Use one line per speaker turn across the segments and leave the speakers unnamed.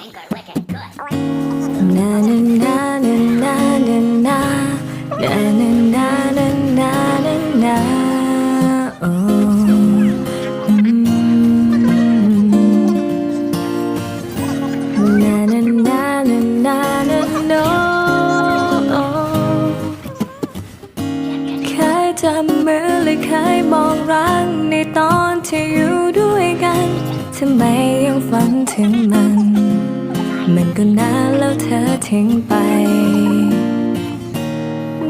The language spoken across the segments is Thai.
นานา
นานานานานานานานานานาโอ้นานานานานานานาเคยจำมือและเคยมองรักในตอนที่อยู่ด้วยกันทำไมยังฝันถึงมัน มันก็นานแล้วเธอทิ้งไป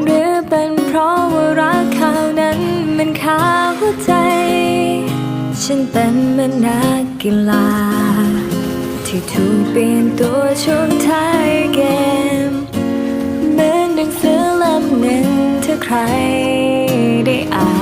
หรือเป็นเพราะว่ารักเขานั้นมันคาหัวใจ ฉันเป็นเหมือนนักกีฬา ที่ถูกเปลี่ยนตัวช่วงท้ายเกม เหมือนหนังสือเล่มหนึ่งถ้าใครได้อ่าน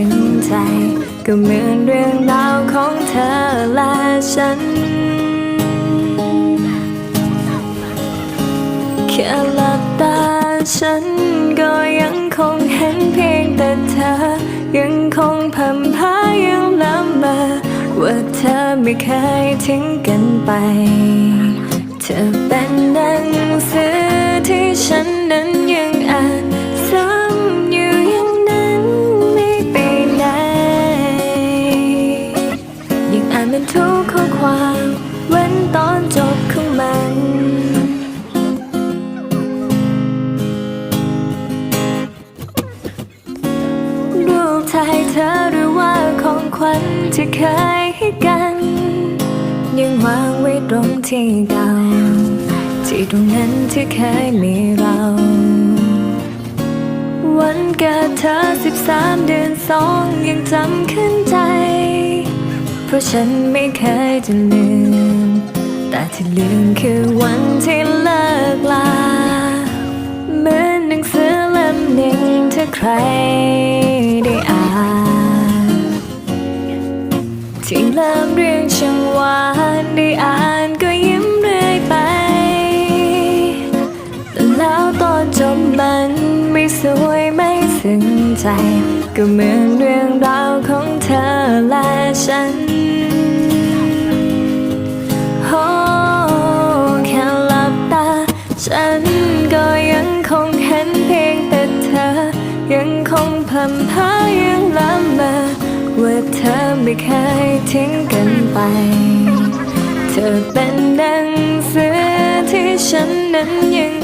ึงใจ ก็เหมือนเรื่องราวของเธอและฉัน แค่หลับตาฉันก็ยังคงเห็นเพียงแต่เธอ ยังคงพำพายังละเมอว่าเธอไม่เคยทิ้งกันไป เธอเป็นหนังสือที่ฉันนั้นยั มันทุกข้อความเว้นตอนจบของมันรูปถ่ายเธอหรือว่าของขวัญที่เคยให้กัน ยังวางไว้ตรงที่เก่าที่ตรงนั้นที่เคยมีเรา วันเกิดเธอสิบสามเดือนสองยังจำขึ้นใจ ราะฉันไม่เคยจะลืม แต่ที่ลืมคือวันที่เลิกลา เหมือนหนังสือเล่มหนึ่งถ้าใครได้อ่านที่เริ่มเรื่องช่างหวานได้อ่านก็ยิ้มเรื่อยไป แต่แล้วตอนจบมันไม่สวยไม่ซึ้งใจ ก็เหมือนเรื่องราวของเธอและฉัน ฉันก็ยังคงเห็นเพียงแต่เธอ ยังคงพำพายังละเมาว่าเธอไม่เคยทิ้งกันไป เธอเป็นดังเสือที่ฉันนั้นยัง